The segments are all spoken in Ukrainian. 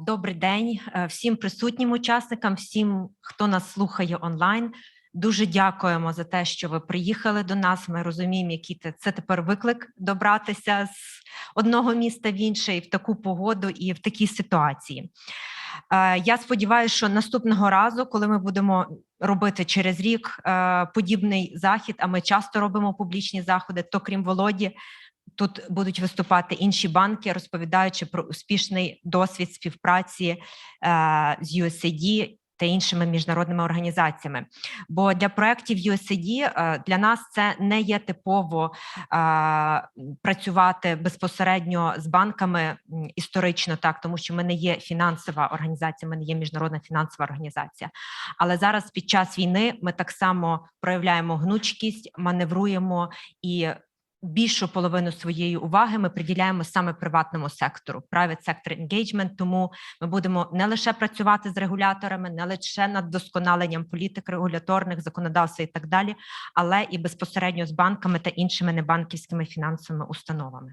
Добрий день е, всім присутнім учасникам, всім, хто нас слухає онлайн. Дуже дякуємо за те, що ви приїхали до нас. Ми розуміємо, який це тепер виклик добратися з одного міста в інше і в таку погоду, і в такій ситуації. Е, Я сподіваюся, що наступного разу, коли ми будемо робити через рік е, подібний захід, а ми часто робимо публічні заходи, то крім Володі, тут будуть виступати інші банки, розповідаючи про успішний досвід співпраці е, з USAID та іншими міжнародними організаціями. Бо для проєктів USAID е, для нас це не є типово е, працювати безпосередньо з банками історично, так тому що ми не є фінансова організація, ми не є міжнародна фінансова організація. Але зараз під час війни ми так само проявляємо гнучкість, маневруємо і більшу половину своєї уваги ми приділяємо саме приватному сектору, private sector engagement, Тому ми будемо не лише працювати з регуляторами, не лише над досконаленням політик регуляторних законодавства і так далі, але і безпосередньо з банками та іншими небанківськими фінансовими установами.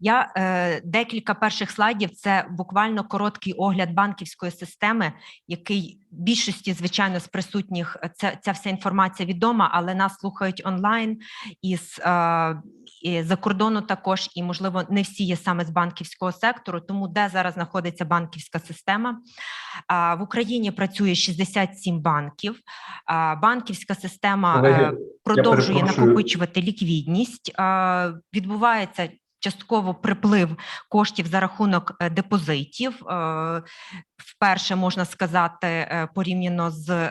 Я е, декілька перших слайдів. Це буквально короткий огляд банківської системи, який більшості, звичайно, з присутніх е, це ця вся інформація відома, але нас слухають онлайн із е, і за кордону також, і можливо не всі є саме з банківського сектору. Тому де зараз знаходиться банківська система а, в Україні працює 67 банків. А, банківська система е, продовжує накопичувати ліквідність. а, Відбувається частково приплив коштів за рахунок е, депозитів. Е, Вперше можна сказати, е, порівняно з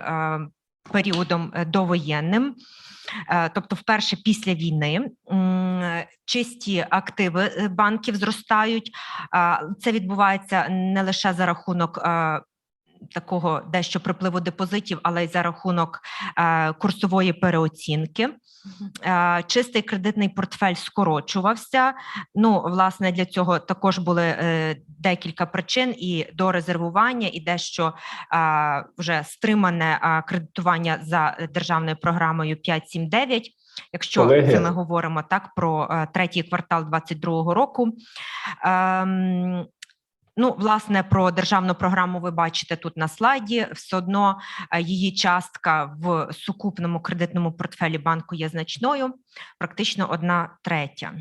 періодом довоєнним. Тобто, вперше після війни чисті активи банків зростають. Це відбувається не лише за рахунок такого дещо припливу депозитів, але й за рахунок е, курсової переоцінки. Е, Чистий кредитний портфель скорочувався. Ну, власне, для цього також були е, декілька причин: і до резервування, і дещо е, вже стримане е, кредитування за державною програмою 5.7.9. Якщо Колеги. це ми говоримо так про е, третій квартал 2022 року. Ем, Ну, власне, про державну програму ви бачите тут на слайді. Все одно е, її частка в сукупному кредитному портфелі банку є значною, практично одна третя.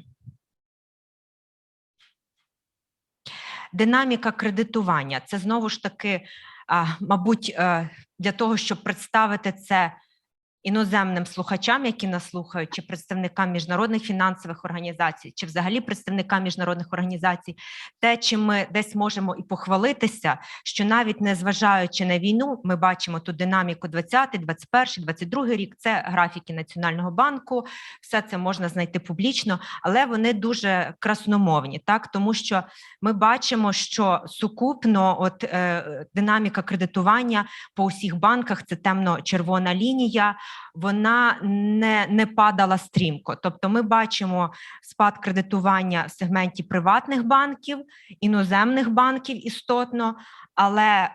Динаміка кредитування це знову ж таки, мабуть, е, для того, щоб представити це іноземним слухачам, які нас слухають, чи представникам міжнародних фінансових організацій, чи взагалі представникам міжнародних організацій, те, чим ми десь можемо і похвалитися, що навіть не зважаючи на війну, ми бачимо ту динаміку 20, 21, 22 рік. Це графіки Національного банку, все це можна знайти публічно, але вони дуже красномовні, так тому що ми бачимо, що сукупно, от е, динаміка кредитування по усіх банках, це темно-червона лінія, вона не, не падала стрімко. Тобто, ми бачимо спад кредитування в сегменті приватних банків, іноземних банків істотно, але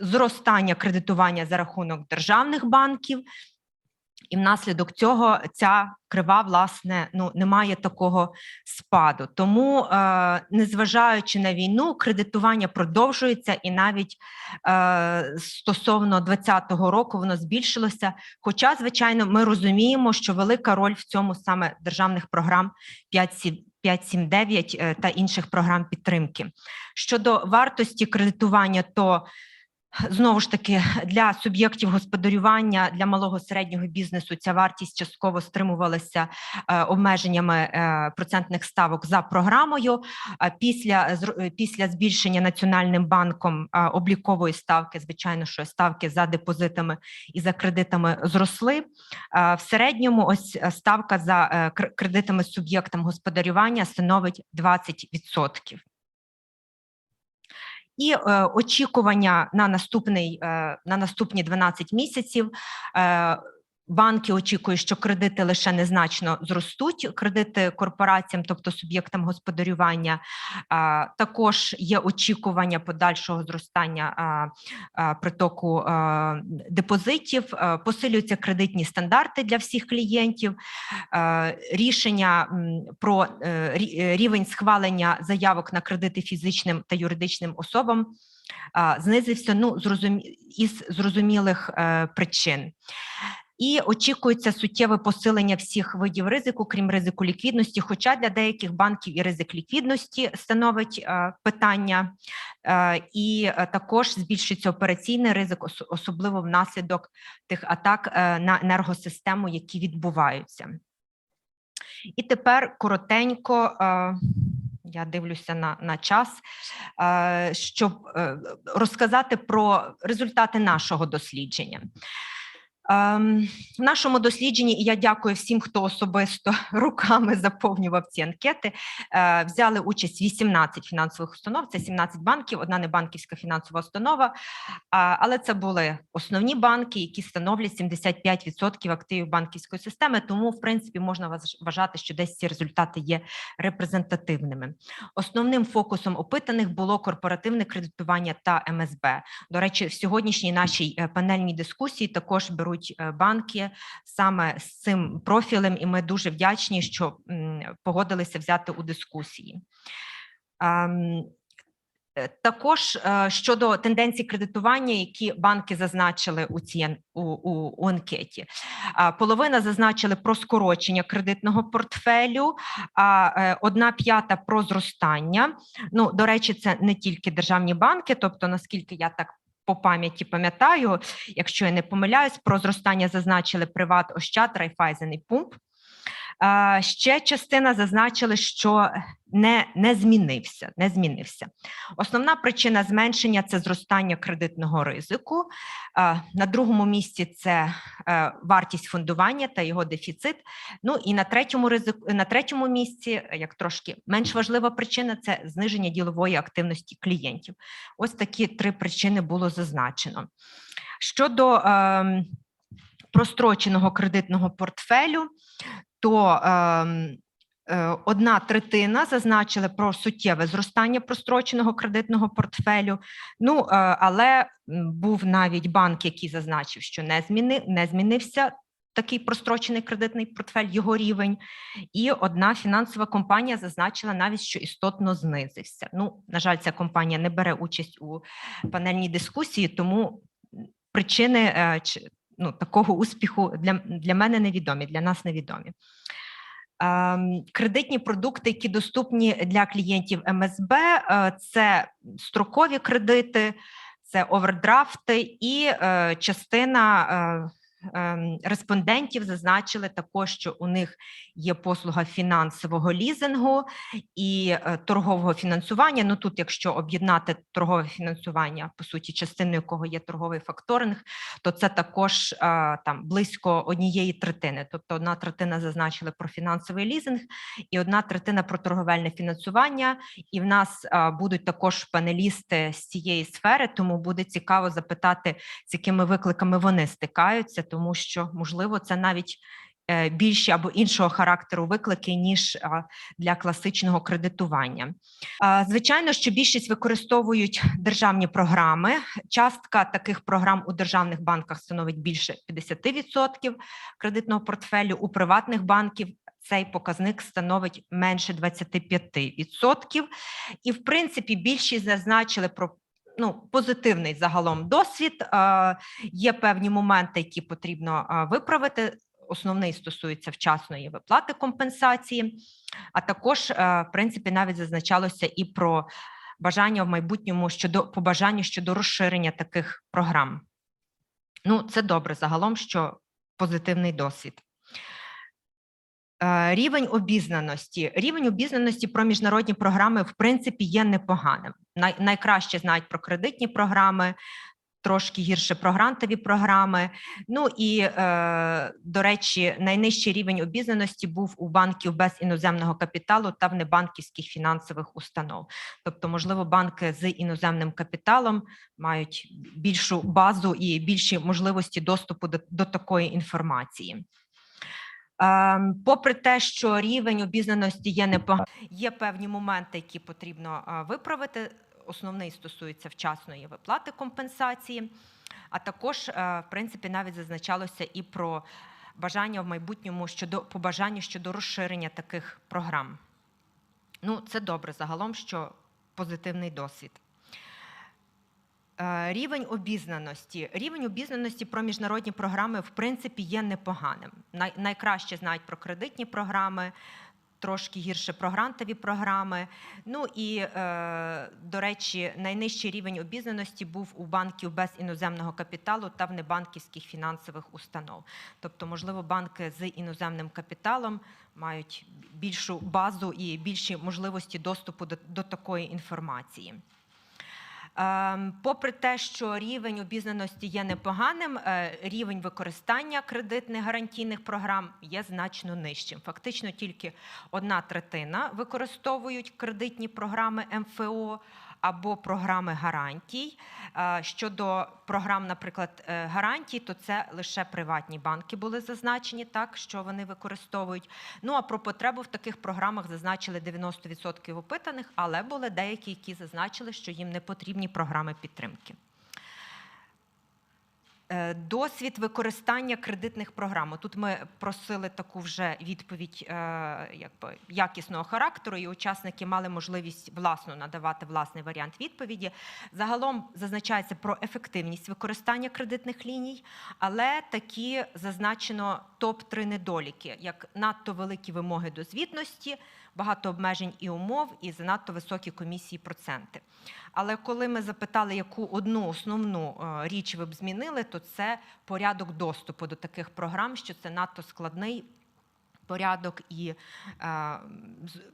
зростання кредитування за рахунок державних банків. І внаслідок цього ця крива, власне, ну немає такого спаду. Тому, е, незважаючи на війну, кредитування продовжується, і навіть е, стосовно 2020 року воно збільшилося. Хоча, звичайно, ми розуміємо, що велика роль в цьому саме державних програм 5.7 5.7.9 е, та інших програм підтримки. Щодо вартості кредитування, то Знову ж таки, для суб'єктів господарювання для малого середнього бізнесу ця вартість частково стримувалася е, обмеженнями е, процентних ставок за програмою. Після е, після збільшення національним банком облікової ставки, звичайно, що ставки за депозитами і за кредитами зросли. В середньому ось ставка за кредитами суб'єктам господарювання становить 20%. І е, очікування на наступний е, на наступні 12 місяців. Е, Банки очікують, що кредити лише незначно зростуть, кредити корпораціям, тобто суб'єктам господарювання. Також є очікування подальшого зростання притоку депозитів, посилюються кредитні стандарти для всіх клієнтів. Рішення про е, рівень схвалення заявок на кредити фізичним та юридичним особам знизився ну, зрозумі... із зрозумілих е, причин. І очікується суттєве посилення всіх видів ризику, крім ризику ліквідності. Хоча для деяких банків і ризик ліквідності становить е, питання, е, і е, також збільшується операційний ризик, особливо внаслідок тих атак на енергосистему, які відбуваються. І тепер коротенько. Я дивлюся на, на час, щоб розказати про результати нашого дослідження. Ем, В нашому дослідженні, і я дякую всім, хто особисто руками заповнював ці анкети. е, Взяли участь 18 фінансових установ, це 17 банків, одна небанківська фінансова установа. Але це були основні банки, які становлять 75% активів банківської системи. Тому, в принципі, можна вважати, що десь ці результати є репрезентативними. Основним фокусом опитаних було корпоративне кредитування та МСБ. До речі, в сьогоднішній нашій е, панельній дискусії також беруть е, банки саме з цим профілем, і ми дуже вдячні, що погодилися взяти у дискусії. Ем, е, Також е, щодо тенденцій кредитування, які банки зазначили у цій у, у, у анкеті, половина зазначили про скорочення кредитного портфелю, а одна п'ята про зростання. Ну, до речі, це не тільки державні банки, тобто, наскільки я так по пам'яті пам'ятаю, якщо я не помиляюсь, про зростання зазначили Приват, Ощад, Райфайзен і Пумп. Ще частина зазначили, що не, не змінився. Не змінився. Основна причина зменшення це зростання кредитного ризику. На другому місці це е, вартість фондування та його дефіцит. Ну і на третьому ризику на третьому місці, е, як трошки менш важлива причина, це зниження ділової активності клієнтів. Ось такі три причини було зазначено. Щодо ем, простроченого кредитного портфелю, то е, одна третина зазначили про суттєве зростання простроченого кредитного портфелю. Ну, е, але був навіть банк, який зазначив, що не, зміни, не змінився такий прострочений кредитний портфель, його рівень. І одна фінансова компанія зазначила навіть, що істотно знизився. Ну, на жаль, ця компанія не бере участь у панельній дискусії, тому причини е, ну, такого успіху для, для мене невідомі, для нас невідомі. Ем, Кредитні продукти, які доступні для клієнтів МСБ, е, це строкові кредити, це овердрафти і е, частина е, респондентів зазначили також, що у них є послуга фінансового лізингу і е, торгового фінансування. Ну тут, якщо об'єднати торгове фінансування, по суті, частиною якого є торговий факторинг, то це також е, там близько однієї третини. Тобто одна третина зазначили про фінансовий лізинг, і одна третина про торговельне фінансування. І в нас е, будуть також панелісти з цієї сфери, тому буде цікаво запитати, з якими викликами вони стикаються, тому що можливо це навіть. е, Більші або іншого характеру виклики ніж для класичного кредитування. Звичайно, що більшість використовують державні програми. Частка таких програм у державних банках становить більше 50% кредитного портфелю. У приватних банків цей показник становить менше 25%. І, в принципі, більшість зазначили про ну, позитивний загалом досвід. Є певні моменти, які потрібно виправити. Основний стосується вчасної виплати компенсації, а також, е, в принципі, навіть зазначалося і про бажання в майбутньому щодо побажання щодо розширення таких програм. Ну, це добре загалом, що позитивний досвід. Е, Рівень обізнаності. Рівень обізнаності про міжнародні програми, в принципі, є непоганим. Най, найкраще знають про кредитні програми, трошки гірше про грантові програми. Ну і, е, до речі, найнижчий рівень обізнаності був у банків без іноземного капіталу та в небанківських фінансових установ. Тобто, можливо, банки з іноземним капіталом мають більшу базу і більші можливості доступу до, до такої інформації. Ем, Попри те, що рівень обізнаності є непоганий, є певні моменти, які потрібно е, виправити. Основний стосується вчасної виплати компенсації, а також, е, в принципі, навіть зазначалося і про бажання в майбутньому щодо побажання щодо розширення таких програм. Ну, це добре загалом, що позитивний досвід. Е, Рівень обізнаності. Рівень обізнаності про міжнародні програми, в принципі, є непоганим. Найкраще знають про кредитні програми, трошки гірше про грантові програми. Ну і, е, до речі, найнижчий рівень обізнаності був у банків без іноземного капіталу та в небанківських фінансових установ. Тобто, можливо, банки з іноземним капіталом мають більшу базу і більші можливості доступу до, до такої інформації. Ем, Попри те, що рівень обізнаності є непоганим, е, рівень використання кредитних гарантійних програм є значно нижчим. Фактично тільки одна третина використовують кредитні програми МФО або програми гарантій. Е, Щодо програм, наприклад, е, гарантій, то це лише приватні банки були зазначені, так що вони використовують. Ну а про потребу в таких програмах зазначили 90% опитаних, але були деякі, які зазначили, що їм не потрібні програми підтримки. Е, Досвід використання кредитних програм. Тут ми просили таку вже відповідь е, якби, якісного характеру, і учасники мали можливість власно надавати власний варіант відповіді. Загалом зазначається про ефективність використання кредитних ліній, але такі зазначено топ-3 недоліки, як надто великі вимоги до звітності, багато обмежень і умов, і занадто високі комісії проценти. Але коли ми запитали, яку одну основну е, річ ви б змінили, то це порядок доступу до таких програм, що це надто складний порядок і е,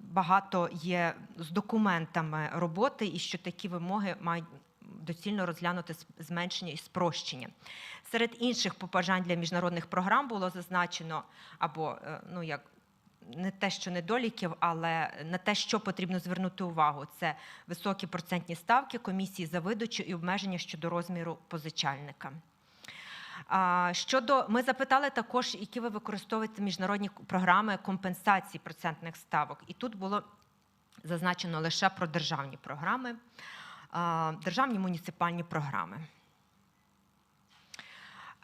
багато є з документами роботи, і що такі вимоги мають доцільно розглянути зменшення і спрощення. Серед інших побажань для міжнародних програм було зазначено або е, ну як не те, що недоліків, але на те, що потрібно звернути увагу, це високі процентні ставки, комісії за видачу і обмеження щодо розміру позичальника. Щодо ми запитали також, які ви використовуєте міжнародні програми компенсації процентних ставок, і тут було зазначено лише про державні програми, державні муніципальні програми.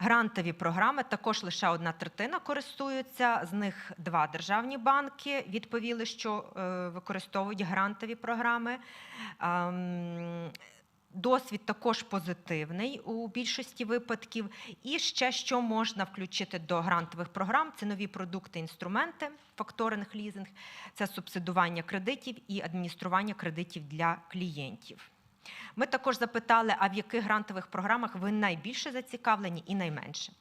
Грантові програми також лише одна третина користуються. З них два державні банки відповіли, що е, використовують грантові програми. Ем, Досвід також позитивний у більшості випадків. І ще що можна включити до грантових програм: це нові продукти, інструменти, факторинг, лізинг, це субсидування кредитів і адміністрування кредитів для клієнтів. Ми також запитали, а в яких грантових програмах ви найбільше зацікавлені і найменше.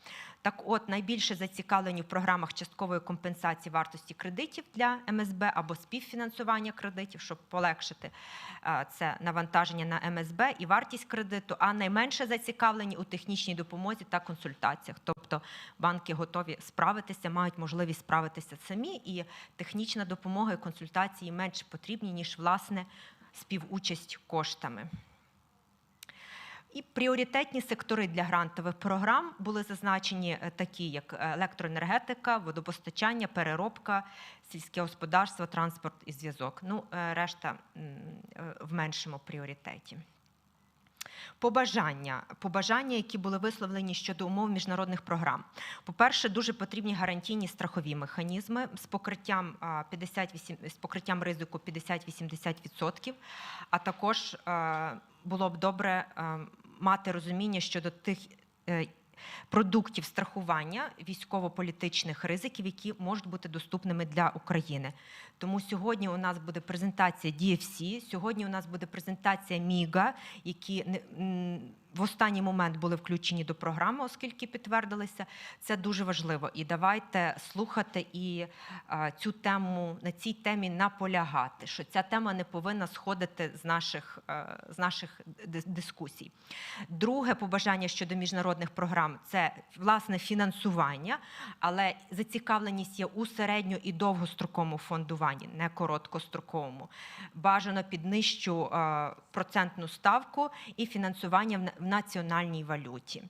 Так от, найбільше зацікавлені в програмах часткової компенсації вартості кредитів для МСБ або співфінансування кредитів, щоб полегшити е, це навантаження на МСБ і вартість кредиту, а найменше зацікавлені у технічній допомозі та консультаціях. Тобто банки готові справитися, мають можливість справитися самі, і технічна допомога і консультації менш потрібні, ніж власне співучасть коштами. І пріоритетні сектори для грантових програм були зазначені е, такі, як електроенергетика, водопостачання, переробка, сільське господарство, транспорт і зв'язок. Ну, е, решта е, в меншому пріоритеті. Побажання, побажання, які були висловлені щодо умов міжнародних програм. По-перше, дуже потрібні гарантійні страхові механізми з покриттям 58, з покриттям ризику 50-80%, а також е, було б добре е, мати розуміння щодо тих е, продуктів страхування військово-політичних ризиків, які можуть бути доступними для України. Тому сьогодні у нас буде презентація DFC, сьогодні у нас буде презентація МІГА, які не- в останній момент були включені до програми, оскільки підтвердилися. Це дуже важливо. І давайте слухати і е, цю тему на цій темі наполягати, що ця тема не повинна сходити з наших, е, з наших дискусій. Друге побажання щодо міжнародних програм це власне фінансування, але зацікавленість є у середньо і довгостроковому фондуванні, не короткостроковому. Бажано під нижчу е, процентну ставку і фінансування в національній валюті.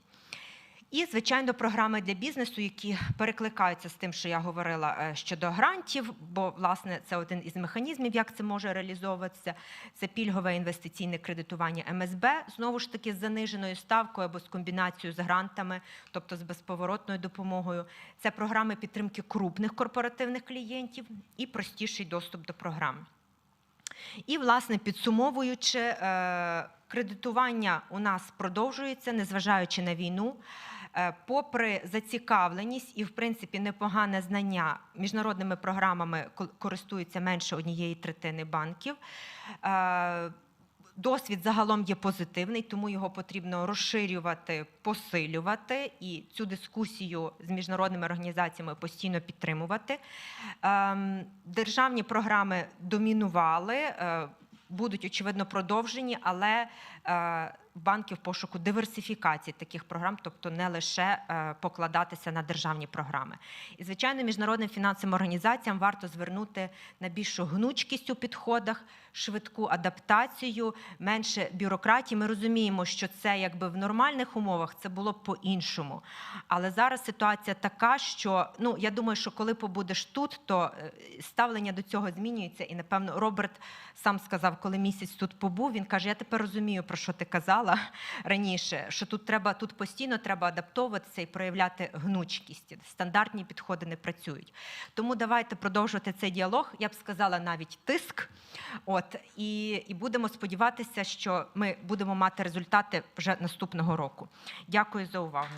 І, звичайно, програми для бізнесу, які перекликаються з тим, що я говорила е, щодо грантів, бо власне це один із механізмів, як це може реалізовуватися. Це пільгове інвестиційне кредитування МСБ, знову ж таки з заниженою ставкою або з комбінацією з грантами, тобто з безповоротною допомогою. Це програми підтримки крупних корпоративних клієнтів і простіший доступ до програм. І, власне, підсумовуючи, е, кредитування у нас продовжується, незважаючи на війну. Е, Попри зацікавленість і, в принципі, непогане знання міжнародними програмами ко- користуються менше однієї третини банків. Е, Досвід загалом є позитивний, тому його потрібно розширювати, посилювати і цю дискусію з міжнародними організаціями постійно підтримувати. Ем, Державні програми домінували, е, будуть очевидно продовжені, але е, банки в пошуку диверсифікації таких програм, тобто не лише е, покладатися на державні програми. І звичайно, міжнародним фінансовим організаціям варто звернути на більшу гнучкість у підходах, швидку адаптацію, менше бюрократії. Ми розуміємо, що це якби в нормальних умовах це було б по-іншому. Але зараз ситуація така, що ну я думаю, що коли побудеш тут, то е, ставлення до цього змінюється. І напевно Роберт сам сказав, коли місяць тут побув, він каже: Я тепер розумію, про що ти казала раніше. Що тут треба тут постійно треба адаптовуватися і проявляти гнучкість. Стандартні підходи не працюють. Тому давайте продовжувати цей діалог. Я б сказала навіть тиск. От і, і будемо сподіватися, що ми будемо мати результати вже наступного року. Дякую за увагу.